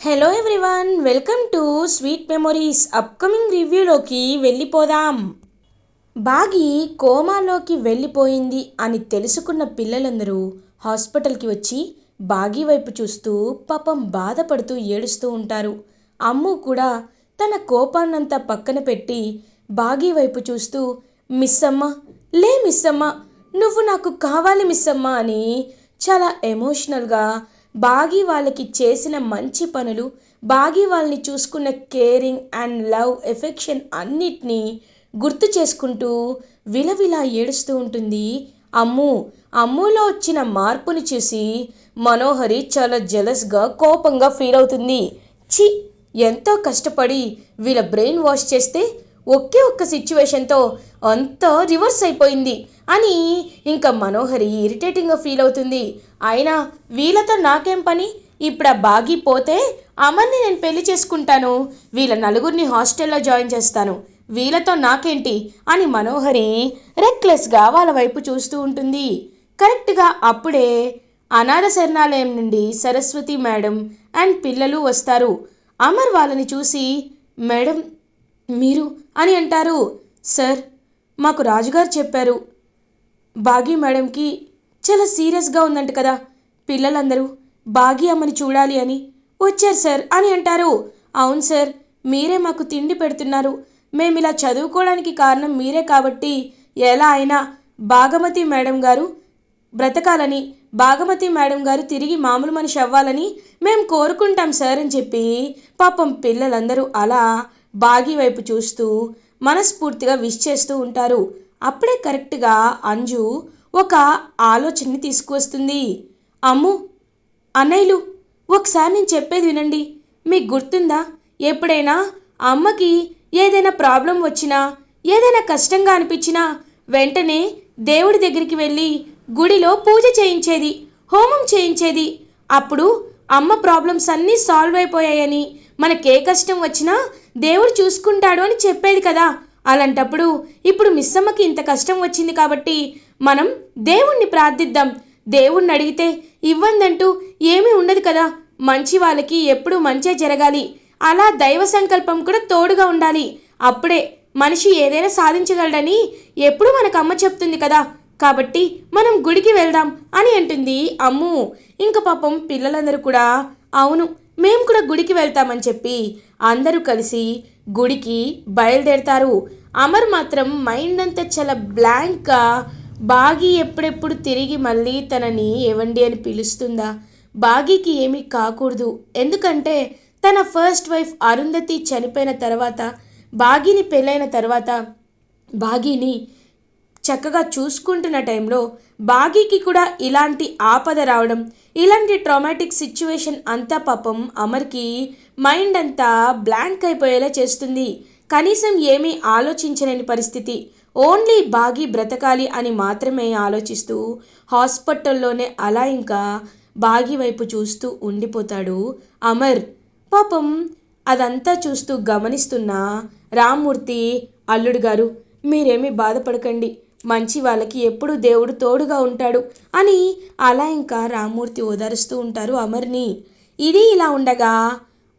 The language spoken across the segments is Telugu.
Hello everyone welcome to sweet memories upcoming రివ్యూలోకి వెళ్ళిపోదాం. బాగి కోమాలోకి వెళ్ళిపోయింది అని తెలుసుకున్న పిల్లలందరూ హాస్పిటల్కి వచ్చి బాగి వైపు చూస్తూ పాపం బాధపడుతూ ఏడుస్తూ ఉంటారు. అమ్ము కూడా తన కోపాన్నంతా పక్కన పెట్టి బాగి వైపు చూస్తూ మిస్సమ్మ లే మిస్సమ్మ నువ్వు నాకు కావాలి మిస్సమ్మ అని చాలా ఎమోషనల్గా బాగి వాళ్ళకి చేసిన మంచి పనులు బాగి వాళ్ళని చూసుకున్న కేరింగ్ అండ్ లవ్ ఎఫెక్షన్ అన్నిటినీ గుర్తు చేసుకుంటూ విలవిలా ఏడుస్తూ ఉంటుంది. అమ్ము అమ్ములో వచ్చిన మార్పుని చూసి మనోహరి చాలా జలస్గా కోపంగా ఫీల్ అవుతుంది. చి ఎంతో కష్టపడి వీళ్ళ బ్రెయిన్ వాష్ చేస్తే ఒకే ఒక్క సిచ్యువేషన్తో అంతా రివర్స్ అయిపోయింది అని ఇంకా మనోహరి ఇరిటేటింగ్గా ఫీల్ అవుతుంది. అయినా వీళ్ళతో నాకేం పని? ఇప్పుడు ఆ బాగిపోతే అమర్ని నేను పెళ్ళి చేసుకుంటాను. వీళ్ళ నలుగురిని హాస్టల్లో జాయిన్ చేస్తాను. వీళ్ళతో నాకేంటి? అని మనోహరి రెక్లెస్గా వాళ్ళ వైపు చూస్తూ ఉంటుంది. కరెక్ట్గా అప్పుడే అనాథ శరణాలయం నుండి సరస్వతి మేడం అండ్ పిల్లలు వస్తారు. అమర్ వాళ్ళని చూసి మేడం మీరు అని అంటారు. సార్ మాకు రాజుగారు చెప్పారు. బాగీ మేడంకి చాలా సీరియస్గా ఉందంట కదా. పిల్లలందరూ బాగీ అమ్మని చూడాలి అని వచ్చారు సార్ అని అంటారు. అవును సార్ మీరే మాకు తిండి పెడుతున్నారు. మేము ఇలా చదువుకోవడానికి కారణం మీరే కాబట్టి ఎలా అయినా భాగమతి మేడం గారు బ్రతకాలని భాగమతి మేడం గారు తిరిగి మామూలు మనిషి అవ్వాలని మేము కోరుకుంటాం సార్ అని చెప్పి పాపం పిల్లలందరూ అలా బాగి వైపు చూస్తూ మనస్ఫూర్తిగా విష్ చేస్తూ ఉంటారు. అప్పుడే కరెక్ట్గా అంజు ఒక ఆలోచనని తీసుకువస్తుంది. అమ్ము! అన్నయ్యలు ఒకసారి నేను చెప్పేది వినండి. మీకు గుర్తుందా? ఎప్పుడైనా అమ్మకి ఏదైనా ప్రాబ్లం వచ్చినా ఏదైనా కష్టంగా అనిపించినా వెంటనే దేవుడి దగ్గరికి వెళ్ళి గుడిలో పూజ చేయించేది హోమం చేయించేది. అప్పుడు అమ్మ ప్రాబ్లమ్స్ అన్నీ సాల్వ్ అయిపోయాయని మనకే కష్టం వచ్చినా దేవుడు చూసుకుంటాడు అని చెప్పేది కదా. అలాంటప్పుడు ఇప్పుడు మిస్సమ్మకి ఇంత కష్టం వచ్చింది కాబట్టి మనం దేవుణ్ణి ప్రార్థిద్దాం. దేవుణ్ణి అడిగితే ఇవ్వందంటూ ఏమీ ఉండదు కదా. మంచి వాళ్ళకి ఎప్పుడూ మంచే జరగాలి. అలా దైవ సంకల్పం కూడా తోడుగా ఉండాలి. అప్పుడే మనిషి ఏదైనా సాధించగలడని ఎప్పుడు మనకు అమ్మ చెప్తుంది కదా. కాబట్టి మనం గుడికి వెళ్దాం అని అంటుంది అమ్ము. ఇంక పాపం పిల్లలందరూ కూడా అవును మేము కూడా గుడికి వెళ్తామని చెప్పి అందరూ కలిసి గుడికి బయలుదేరతారు. అమర్ మాత్రం మైండ్ అంతా చాలా బ్లాంక్గా బాగి ఎప్పుడెప్పుడు తిరిగి మళ్ళీ తనని ఏవండి అని పిలుస్తుందా? బాగీకి ఏమీ కాకూడదు. ఎందుకంటే తన ఫస్ట్ వైఫ్ అరుంధతి చనిపోయిన తర్వాత బాగీని పెళ్ళైన తర్వాత బాగీని చక్కగా చూసుకుంటున్న టైంలో బాగీకి కూడా ఇలాంటి ఆపద రావడం ఇలాంటి ట్రామాటిక్ సిచ్యువేషన్ అంతా పాపం అమర్కి మైండ్ అంతా బ్లాంక్ అయిపోయేలా చేస్తుంది. కనీసం ఏమీ ఆలోచించలేని పరిస్థితి. ఓన్లీ బాగి బ్రతకాలి అని మాత్రమే ఆలోచిస్తూ హాస్పిటల్లోనే అలా ఇంకా బాగి వైపు చూస్తూ ఉండిపోతాడు అమర్. పాపం అదంతా చూస్తూ గమనిస్తున్న రామ్మూర్తి అల్లుడు గారు మీరేమీ బాధపడకండి. మంచి వాళ్ళకి ఎప్పుడు దేవుడు తోడుగా ఉంటాడు అని అలా ఇంకా రామ్మూర్తి ఓదారుస్తూ ఉంటారు అమర్ని. ఇది ఇలా ఉండగా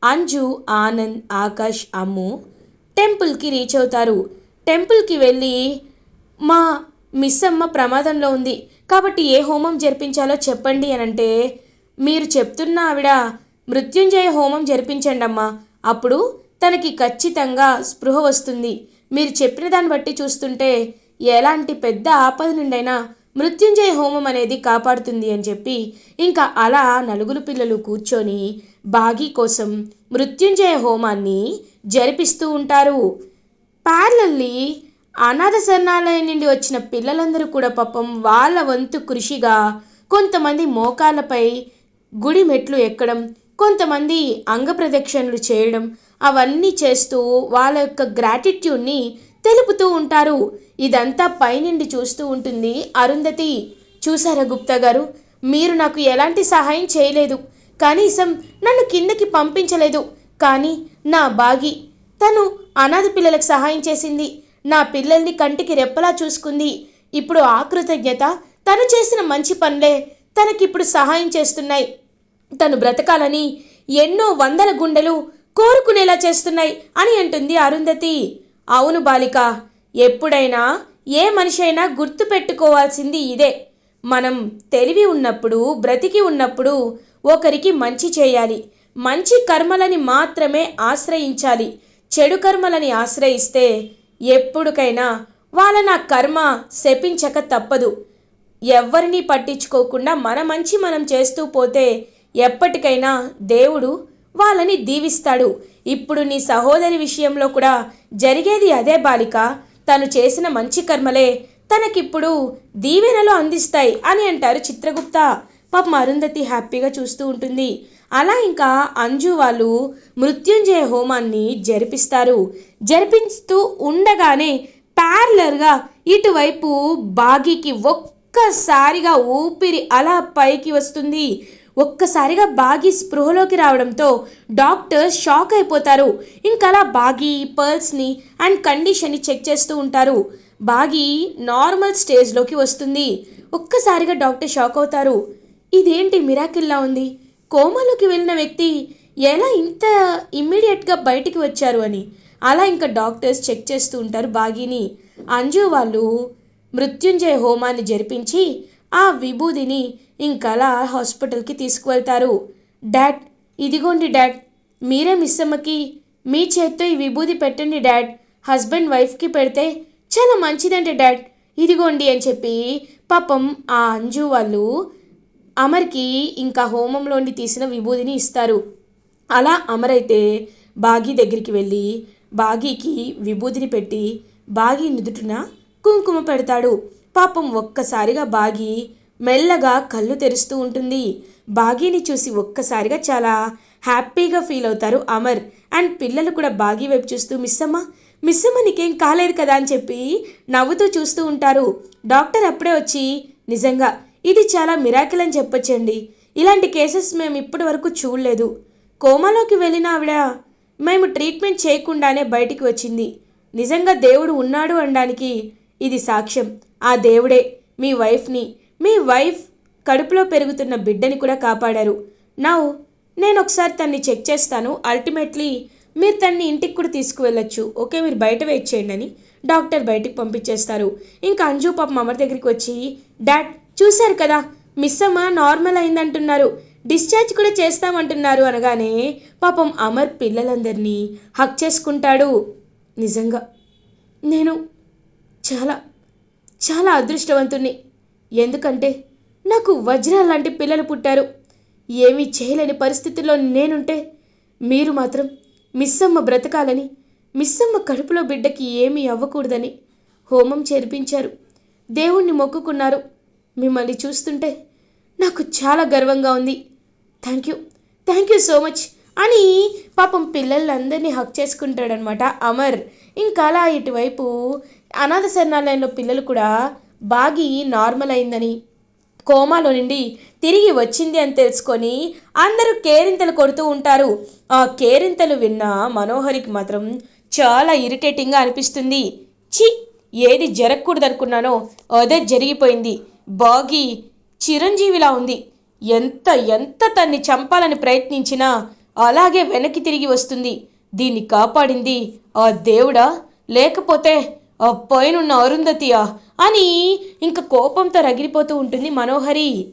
అంజు ఆనంద్ ఆకాష్ అమ్ము టెంపుల్కి రీచ్ అవుతారు. టెంపుల్కి వెళ్ళి మా మిస్ అమ్మ ప్రమాదంలో ఉంది. కాబట్టి ఏ హోమం జరిపించాలో చెప్పండి అని అంటే మీరు చెప్తున్న ఆవిడ మృత్యుంజయ హోమం జరిపించండి అమ్మా. అప్పుడు తనకి ఖచ్చితంగా స్పృహ వస్తుంది. మీరు చెప్పిన దాన్ని బట్టి చూస్తుంటే ఎలాంటి పెద్ద ఆపద నుండైనా మృత్యుంజయ హోమం అనేది కాపాడుతుంది అని చెప్పి ఇంకా అలా నలుగురు పిల్లలు కూర్చొని బాగీ కోసం మృత్యుంజయ హోమాన్ని జరిపిస్తూ ఉంటారు. ప్యారలల్లీ అనాథ శరణాలయం నుండి వచ్చిన పిల్లలందరూ కూడా పాపం వాళ్ళ వంతు కృషిగా కొంతమంది మోకాళ్ళపై గుడి మెట్లు ఎక్కడం కొంతమంది అంగ ప్రదక్షిణలు చేయడం అవన్నీ చేస్తూ వాళ్ళ యొక్క గ్రాటిట్యూడ్ని తెలుపుతూ ఉంటారు. ఇదంతా పైనుండి చూస్తూ ఉంటుంది అరుంధతి. చూసారా గుప్తా గారు? మీరు నాకు ఎలాంటి సహాయం చేయలేదు. కనీసం నన్ను కిందకి పంపించలేదు. కానీ నా బాగి తను అనాథ పిల్లలకు సహాయం చేసింది. నా పిల్లల్ని కంటికి రెప్పలా చూసుకుంది. ఇప్పుడు ఆ కృతజ్ఞత తను చేసిన మంచి పనులే తనకిప్పుడు సహాయం చేస్తున్నాయి. తను బ్రతకాలని ఎన్నో వందల గుండెలు కోరుకునేలా చేస్తున్నాయి అని అంటుంది అరుంధతి. అవును బాలిక ఎప్పుడైనా ఏ మనిషి అయినా గుర్తుపెట్టుకోవాల్సింది ఇదే. మనం తెలివి ఉన్నప్పుడు బ్రతికి ఉన్నప్పుడు ఒకరికి మంచి చేయాలి. మంచి కర్మలని మాత్రమే ఆశ్రయించాలి. చెడు కర్మలని ఆశ్రయిస్తే ఎప్పుడుకైనా వాళ్ళ నా కర్మ శపించక తప్పదు. ఎవరిని పట్టించుకోకుండా మన మంచి మనం చేస్తూ పోతే ఎప్పటికైనా దేవుడు వాళ్ళని దీవిస్తాడు. ఇప్పుడు నీ సహోదరి విషయంలో కూడా జరిగేది అదే బాలిక. తను చేసిన మంచి కర్మలే తనకిప్పుడు దీవెనలు అందిస్తాయి అని అంటారు చిత్రగుప్త. పాపం అరుంధతి హ్యాపీగా చూస్తూ ఉంటుంది. అలా ఇంకా అంజు వాళ్ళు మృత్యుంజయ హోమాన్ని జరిపిస్తారు. జరిపిస్తూ ఉండగానే ప్యారలర్గా ఇటువైపు బాగీకి ఒక్కసారిగా ఊపిరి అలా పైకి వస్తుంది. ఒక్కసారిగా బాగి స్పృహలోకి రావడంతో డాక్టర్స్ షాక్ అయిపోతారు. ఇంకలా బాగి పర్ల్స్ని అండ్ కండిషన్ని చెక్ చేస్తూ ఉంటారు. బాగి నార్మల్ స్టేజ్లోకి వస్తుంది. ఒక్కసారిగా డాక్టర్ షాక్ అవుతారు. ఇదేంటి మిరాకిల్లా ఉంది? కోమాలోకి వెళ్ళిన వ్యక్తి ఎలా ఇంత ఇమ్మీడియట్గా బయటికి వచ్చారు అని. అలా ఇంకా డాక్టర్స్ చెక్ చేస్తూ ఉంటారు బాగీని. అంజు వాళ్ళు మృత్యుంజయ హోమాన్ని జరిపించి ఆ విభూదిని ఇంకలా హాస్పిటల్కి తీసుకువెళ్తారు. డాడ్ ఇదిగోండి డాడ్ మీరే మిస్సమ్మకి మీ చేత్తో ఈ విభూది పెట్టండి డాడ్ హస్బెండ్ వైఫ్కి పెడితే చాలా మంచిదండి డాడ్. ఇదిగోండి అని చెప్పి పాపం ఆ అంజు వాళ్ళు అమర్కి ఇంకా హోమంలోండి తీసిన విభూదిని ఇస్తారు. అలా అమర్ అయితే బాగీ దగ్గరికి వెళ్ళి బాగీకి విభూదిని పెట్టి బాగీ నుదుటిన కుంకుమ పెడతాడు. పాపం ఒక్కసారిగా బాగి మెల్లగా కళ్ళు తెరుస్తూ ఉంటుంది. బాగీని చూసి ఒక్కసారిగా చాలా హ్యాపీగా ఫీల్ అవుతారు అమర్. అండ్ పిల్లలు కూడా బాగీ వైపు చూస్తూ మిస్సమ్మ మిస్సమ్మ నీకేం కాలేదు కదా అని చెప్పి నవ్వుతూ చూస్తూ ఉంటారు. డాక్టర్ అప్పుడే వచ్చి నిజంగా ఇది చాలా మిరాకిల్ అని చెప్పొచ్చండి. ఇలాంటి కేసెస్ మేము ఇప్పటి వరకు చూడలేదు. కోమాలోకి వెళ్ళిన ఆవిడ మేము ట్రీట్మెంట్ చేయకుండానే బయటికి వచ్చింది. నిజంగా దేవుడు ఉన్నాడు అనడానికి ఇది సాక్ష్యం. ఆ దేవుడే మీ వైఫ్ని. మీ వైఫ్ కడుపులో పెరుగుతున్న బిడ్డని కూడా కాపాడారు. నౌ నేను ఒకసారి తన్ని చెక్ చేస్తాను. అల్టిమేట్లీ మీరు తన్ని ఇంటికి కూడా తీసుకువెళ్ళొచ్చు. ఓకే మీరు బయట వెయిట్ చేయండి అని డాక్టర్ బయటికి పంపించేస్తారు. ఇంకా అంజు పాపం అమర్ దగ్గరికి వచ్చి డాడ్ చూశారు కదా మిస్ అమ్మ నార్మల్ అయిందంటున్నారు. డిశ్చార్జ్ కూడా చేస్తామంటున్నారు. అనగానే పాపం అమర్ పిల్లలందరినీ హక్ చేసుకుంటాడు. నిజంగా నేను చాలా చాలా అదృష్టవంతుణ్ణి. ఎందుకంటే నాకు వజ్రాల లాంటి పిల్లలు పుట్టారు. ఏమీ చేయలేని పరిస్థితుల్లో నేనుంటే మీరు మాత్రం మిస్సమ్మ బ్రతకాలని మిస్సమ్మ కడుపులో బిడ్డకి ఏమీ అవ్వకూడదని హోమం చేర్పించారు. దేవుణ్ణి మొక్కుకున్నారు. మిమ్మల్ని చూస్తుంటే నాకు చాలా గర్వంగా ఉంది. Thank you thank you so much అని పాపం పిల్లలందరినీ హక్ చేసుకుంటాడనమాట అమర్. ఇంకా అలా ఇటువైపు అనాథ శరణాలయంలో పిల్లలు కూడా బాగి నార్మల్ అయిందని కోమాలో నుండి తిరిగి వచ్చింది అని తెలుసుకొని అందరూ కేరింతలు కొడుతూ ఉంటారు. ఆ కేరింతలు విన్న మనోహరికి మాత్రం చాలా ఇరిటేటింగ్గా అనిపిస్తుంది. చి ఏది జరగకూడదు అనుకున్నానో అదే జరిగిపోయింది. బాగి చిరంజీవిలా ఉంది. ఎంత ఎంత తన్ని చంపాలని ప్రయత్నించినా అలాగే వెనక్కి తిరిగి వస్తుంది. దీన్ని కాపాడింది ఆ దేవుడా? లేకపోతే పైనున్న అరుంధతియా అని ఇంక కోపంతో రగిలిపోతూ ఉంటుంది మనోహరి.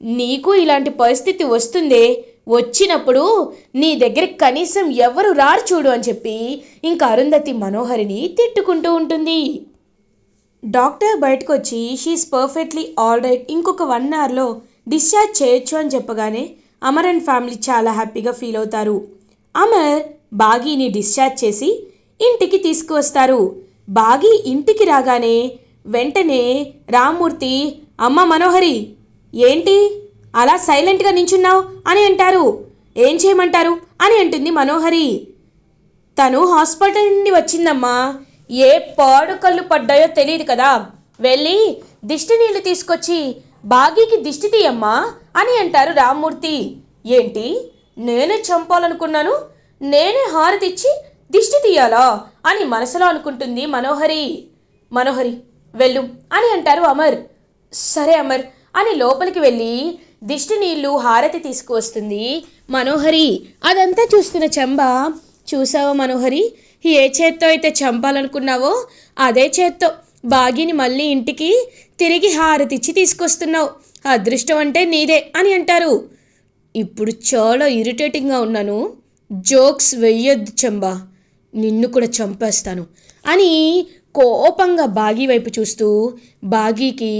నీకు ఇలాంటి పరిస్థితి వస్తుందే వచ్చినప్పుడు నీ దగ్గర కనీసం ఎవరు రారు చూడు అని చెప్పి ఇంకా అరుంధతి మనోహరిని తిట్టుకుంటూ ఉంటుంది. డాక్టర్ బయటకు వచ్చి షీఈస్ పర్ఫెక్ట్లీ ఆల్ రైట్ ఇంకొక వన్ అవర్లో డిశ్చార్జ్ చేయొచ్చు అని చెప్పగానే అమర్ అండ్ ఫ్యామిలీ చాలా హ్యాపీగా ఫీల్ అవుతారు. అమర్ బాగీని డిశ్చార్జ్ చేసి ఇంటికి తీసుకువస్తారు. బాగీ ఇంటికి రాగానే వెంటనే రామ్మూర్తి అమ్మ మనోహరి ఏంటి? అలా సైలెంట్గా నించున్నావు? అని అంటారు. ఏం చేయమంటారు? అని అంటుంది మనోహరి. తను హాస్పిటల్ నుండి వచ్చిందమ్మా. ఏ పాడు కళ్ళు పడ్డాయో తెలియదు కదా. వెళ్ళి దిష్టి నీళ్ళు తీసుకొచ్చి బాగీకి దిష్టి తీయమ్మా అని అంటారు రామ్మూర్తి. ఏంటి? నేనే చంపాలనుకున్నాను. నేనే హారతిచ్చి దిష్టి తీయాలా? అని మనసులో అనుకుంటుంది మనోహరి. మనోహరి వెళ్ళు అని అంటారు అమర్. సరే అమర్ అని లోపలికి వెళ్ళి దిష్టి నీళ్ళు హారతి తీసుకువస్తుంది మనోహరి. అదంతా చూస్తున్న చంబ చూసావా మనోహరి? ఏ చేత్తో అయితే చంపాలనుకున్నావో అదే చేత్తో బాగిని మళ్ళీ ఇంటికి తిరిగి హారతిచ్చి తీసుకొస్తున్నావు. అదృష్టం అంటే నీదే అని అంటారు. ఇప్పుడు చాలా ఇరిటేటింగ్గా ఉన్నాను. జోక్స్ వెయ్యొద్దు చంబా. నిన్ను కూడా చంపేస్తాను అని కోపంగా బాగీ వైపు చూస్తూ బాగీకి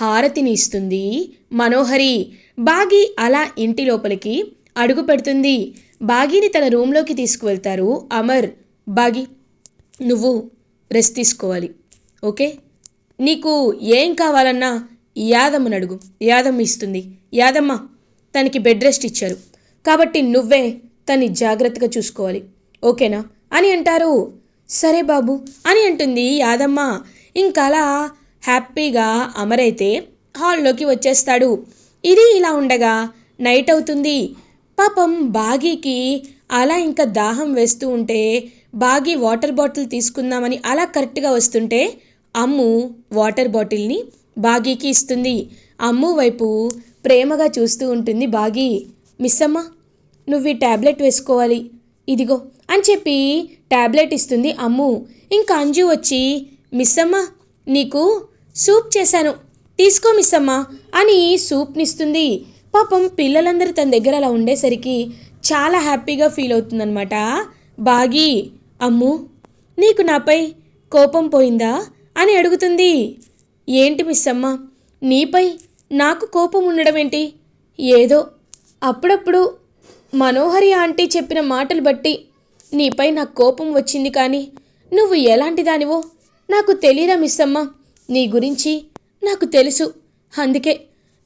హారతిని ఇస్తుంది మనోహరి. బాగి అలా ఇంటి లోపలికి అడుగు పెడుతుంది. బాగీని తన రూమ్లోకి తీసుకువెళ్తారు అమర్. బాగి నువ్వు రెస్ట్ తీసుకోవాలి ఓకే? నీకు ఏం కావాలన్నా యాదమ్మని అడుగు. యాదమ్మ ఇస్తుంది. యాదమ్మ తనకి బెడ్ రెస్ట్ ఇచ్చారు. కాబట్టి నువ్వే తన్ని జాగ్రత్తగా చూసుకోవాలి ఓకేనా? అని అంటారు. సరే బాబు అని అంటుంది యాదమ్మ. ఇంకలా హ్యాపీగా అమరైతే హాల్లోకి వచ్చేస్తాడు. ఇది ఇలా ఉండగా నైట్ అవుతుంది. పాపం బాగీకి అలా ఇంకా దాహం వేస్తూ ఉంటే బాగీ వాటర్ బాటిల్ తీసుకుందామని అలా కరెక్ట్గా వస్తుంటే అమ్ము వాటర్ బాటిల్ని బాగీకి ఇస్తుంది. అమ్ము వైపు ప్రేమగా చూస్తూ ఉంటుంది బాగీ. మిస్ అమ్మ నువ్వు ఈ ట్యాబ్లెట్ వేసుకోవాలి. ఇదిగో అని చెప్పి ట్యాబ్లెట్ ఇస్తుంది. అమ్ము! ఇంకా అంజు వచ్చి మిస్సమ్మ నీకు సూప్ చేశాను. తీసుకో మిస్సమ్మ అని సూప్నిస్తుంది. పాపం పిల్లలందరూ తన దగ్గర అలా ఉండేసరికి చాలా హ్యాపీగా ఫీల్ అవుతుందనమాట బాగి అమ్ము! నీకు నాపై కోపం పోయిందా అని అడుగుతుంది. ఏంటి మిస్సమ్మ? నీపై నాకు కోపం ఉండడం ఏంటి? ఏదో అప్పుడప్పుడు మనోహరి ఆంటీ చెప్పిన మాటలు బట్టి నీపై నాకు కోపం వచ్చింది కానీ నువ్వు ఎలాంటి దానివో నాకు తెలియదా మిస్సమ్మ. నీ గురించి నాకు తెలుసు. అందుకే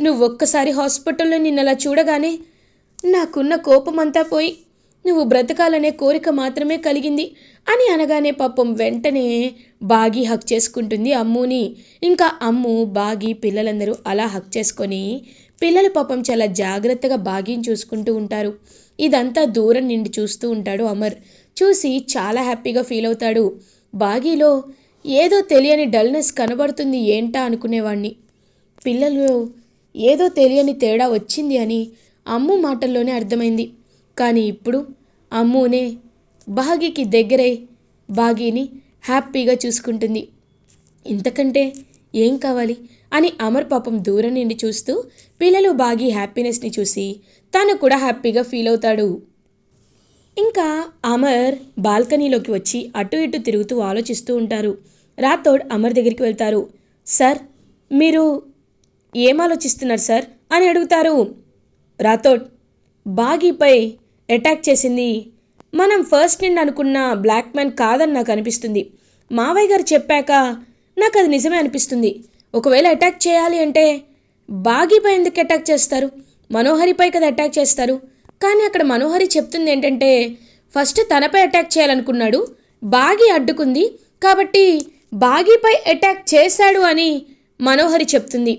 నువ్వు ఒక్కసారి హాస్పిటల్లో నిన్నలా చూడగానే నాకున్న కోపం అంతా పోయి నువ్వు బ్రతకాలనే కోరిక మాత్రమే కలిగింది అని అనగానే పాపం వెంటనే బాగి హక్ చేసుకుంటుంది అమ్ముని. ఇంకా అమ్ము బాగి పిల్లలందరూ అలా హక్ చేసుకొని పిల్లలు పాపం చాలా జాగ్రత్తగా బాగ్యం చూసుకుంటూ ఉంటారు. ఇదంతా దూరం నిండి చూస్తూ ఉంటాడు అమర్. చూసి చాలా హ్యాపీగా ఫీల్ అవుతాడు. బాగీలో ఏదో తెలియని డల్నెస్ కనబడుతుంది ఏంటా అనుకునేవాణ్ణి. పిల్లలు ఏదో తెలియని తేడా వచ్చింది అని అమ్ము మాటల్లోనే అర్థమైంది. కానీ ఇప్పుడు అమ్మునే బాగీకి దగ్గరై బాగీని హ్యాపీగా చూసుకుంటుంది. ఇంతకంటే ఏం కావాలి? అని అమర్ పాపం దూరం నుండి చూస్తూ పిల్లలు బాగి హ్యాపీనెస్ని చూసి తను కూడా హ్యాపీగా ఫీల్ అవుతాడు. ఇంకా అమర్ బాల్కనీలోకి వచ్చి అటు ఇటు తిరుగుతూ ఆలోచిస్తూ ఉంటారు. రాథోడ్ అమర్ దగ్గరికి వెళ్తారు. సార్ మీరు ఏం ఆలోచిస్తున్నారు సార్? అని అడుగుతారు. రాథోడ్ బాగీపై అటాక్ చేసింది. మనం ఫస్ట్ నుండి అనుకున్న బ్లాక్ మ్యాన్ కాదని నాకు అనిపిస్తుంది. మావయ్య గారు చెప్పాక నాకు అది నిజమే అనిపిస్తుంది. ఒకవేళ అటాక్ చేయాలి అంటే బాగీపై ఎందుకు అటాక్ చేస్తారు? మనోహరిపై కదా అటాక్ చేస్తారు. కానీ అక్కడ మనోహరి చెప్తుంది ఏంటంటే ఫస్ట్ తనపై అటాక్ చేయాలనుకున్నాడు బాగి అడ్డుకుంది కాబట్టి బాగీపై అటాక్ చేశాడు అని మనోహరి చెప్తుంది.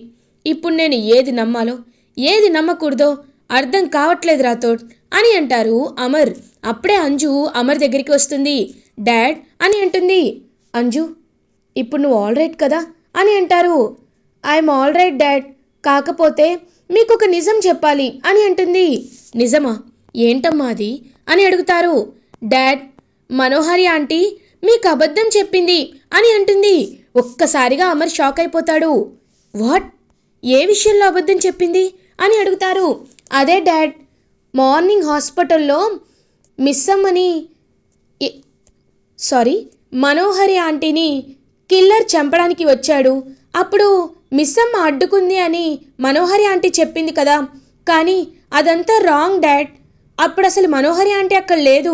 ఇప్పుడు నేను ఏది నమ్మాలో ఏది నమ్మకూడదో అర్థం కావట్లేదు రాథోడ్ అని అంటారు అమర్. అప్పుడే అంజు అమర్ దగ్గరికి వస్తుంది. డాడ్ అని అంటుంది. అంజు ఇప్పుడు నువ్వు ఆల్రైట్ కదా? అని అంటారు. I'm all right dad. కాకపోతే మీకు ఒక నిజం చెప్పాలి అని అంటుంది. నిజమా? ఏంటమ్మా అది? అని అడుగుతారు. డాడ్ మనోహరి ఆంటీ మీకు అబద్ధం చెప్పింది అని అంటుంది. ఒక్కసారిగా అమర్ షాక్ అయిపోతాడు. వాట్? ఏ విషయంలో అబద్ధం చెప్పింది? అని అడుగుతారు. అదే డాడ్. మార్నింగ్ హాస్పిటల్లో మిస్ అమ్మని సారీ మనోహరి ఆంటీని కిల్లర్ చంపడానికి వచ్చాడు. అప్పుడు మిస్సమ్మ అడ్డుకుంది అని మనోహరి ఆంటీ చెప్పింది కదా. కానీ అదంతా రాంగ్ డాడ్. అప్పుడు అసలు మనోహరి ఆంటీ అక్కడ లేదు.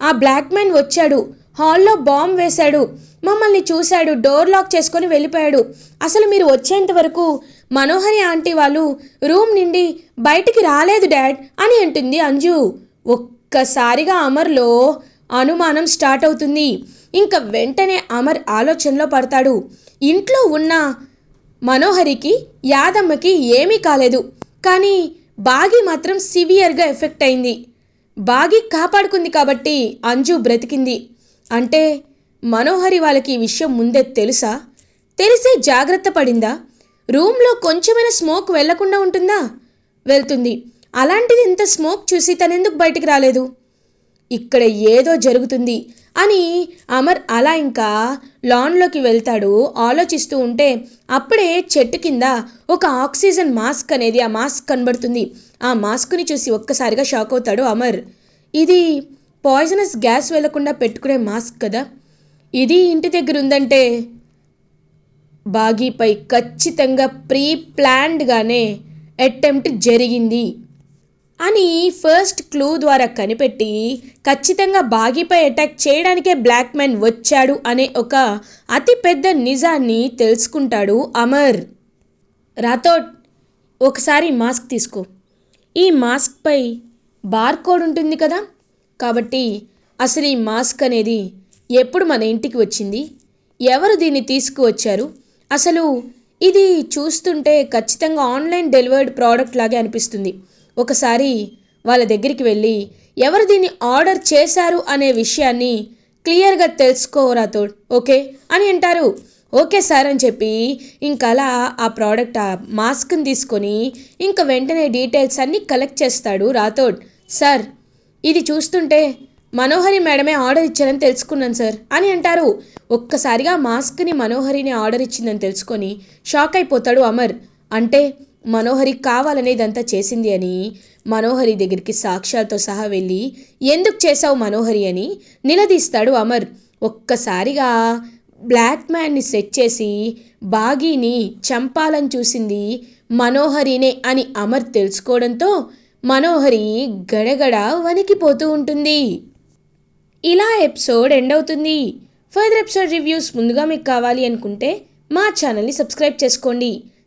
ఆ బ్లాక్ మ్యాన్ వచ్చాడు. హాల్లో బాంబ్ వేశాడు. మమ్మల్ని చూశాడు. డోర్ లాక్ చేసుకొని వెళ్ళిపోయాడు. అసలు మీరు వచ్చేంత వరకు మనోహరి ఆంటీ వాళ్ళు రూమ్ నుండి బయటికి రాలేదు డాడ్ అని అంటుంది అంజు. ఒక్కసారిగా అమర్లో అనుమానం స్టార్ట్ అవుతుంది. ఇంకా వెంటనే అమర్ ఆలోచనలో పడతాడు. ఇంట్లో ఉన్న మనోహరికి యాదమ్మకి ఏమీ కాలేదు. కానీ బాగి మాత్రం సివియర్గా ఎఫెక్ట్ అయింది. బాగి కాపాడుకుంది కాబట్టి అంజు బ్రతికింది. అంటే మనోహరి వాళ్ళకి ఈ విషయం ముందే తెలుసా? తెలిసే జాగ్రత్త పడిందా? రూమ్లో కొంచెమైనా స్మోక్ వెళ్ళకుండా ఉంటుందా? వెళ్తుంది. అలాంటిది ఇంత స్మోక్ చూసి తనెందుకు బయటికి రాలేదు? ఇక్కడ ఏదో జరుగుతుంది. అని అమర్ అలా ఇంకా లాన్లోకి వెళ్తాడు. ఆలోచిస్తూ ఉంటే అప్పుడే చెట్టు కింద ఒక ఆక్సిజన్ మాస్క్ అనేది ఆ మాస్క్ కనబడుతుంది. ఆ మాస్క్ని చూసి ఒక్కసారిగా షాక్ అవుతాడు అమర్. ఇది పాయిజనస్ గ్యాస్ వెళ్ళకుండా పెట్టుకునే మాస్క్ కదా. ఇది ఇంటి దగ్గర ఉందంటే బాగీపై ఖచ్చితంగా ప్రీ ప్లాన్డ్గానే అటెంప్ట్ జరిగింది. అని ఫస్ట్ క్లూ ద్వారా కనిపెట్టి ఖచ్చితంగా బాగీపై అటాక్ చేయడానికే బ్లాక్ మ్యాన్ వచ్చాడు అనే ఒక అతి పెద్ద నిజాన్ని తెలుసుకుంటాడు అమర్. రాథోడ్ ఒకసారి మాస్క్ తీసుకో. ఈ మాస్క్పై బార్కోడ్ ఉంటుంది కదా? కాబట్టి అసలు ఈ మాస్క్ అనేది ఎప్పుడు మన ఇంటికి వచ్చింది? ఎవరు దీన్ని తీసుకువచ్చారు? అసలు ఇది చూస్తుంటే ఖచ్చితంగా ఆన్లైన్ డెలివర్డ్ ప్రోడక్ట్ లాగే అనిపిస్తుంది. ఒకసారి వాళ్ళ దగ్గరికి వెళ్ళి ఎవరు దీన్ని ఆర్డర్ చేశారు అనే విషయాన్ని క్లియర్గా తెలుసుకోరాతో ఓకే? అని అంటారు. ఓకే సార్ అని చెప్పి ఇంకలా అలా ఆ ప్రోడక్ట్ ఆ మాస్క్ని తీసుకొని ఇంకా వెంటనే డీటెయిల్స్ అన్నీ కలెక్ట్ చేస్తాడు రాథోడ్. సార్ ఇది చూస్తుంటే మనోహరి మేడమే ఆర్డర్ ఇచ్చారని తెలుసుకున్నాను సార్ అని అంటారు. ఒక్కసారిగా మాస్క్ని మనోహరిని ఆర్డర్ ఇచ్చిందని తెలుసుకొని షాక్ అయిపోతాడు అమర్. అంటే మనోహరి కావాలనే ఇదంతా చేసింది అని మనోహరి దగ్గరికి సాక్ష్యాలతో సహా వెళ్ళి ఎందుకు చేశావు మనోహరి అని నిలదీస్తాడు అమర్. ఒక్కసారిగా బ్లాక్ మ్యాన్ని సెట్ చేసి బాగీని చంపాలని చూసింది మనోహరినే అని అమర్ తెలుసుకోవడంతో మనోహరి గడగడ వణికిపోతూ ఉంటుంది. ఇలా ఎపిసోడ్ ఎండ్ అవుతుంది. ఫర్దర్ ఎపిసోడ్ రివ్యూస్ ముందుగా మీకు కావాలి అనుకుంటే మా ఛానల్ని సబ్స్క్రైబ్ చేసుకోండి.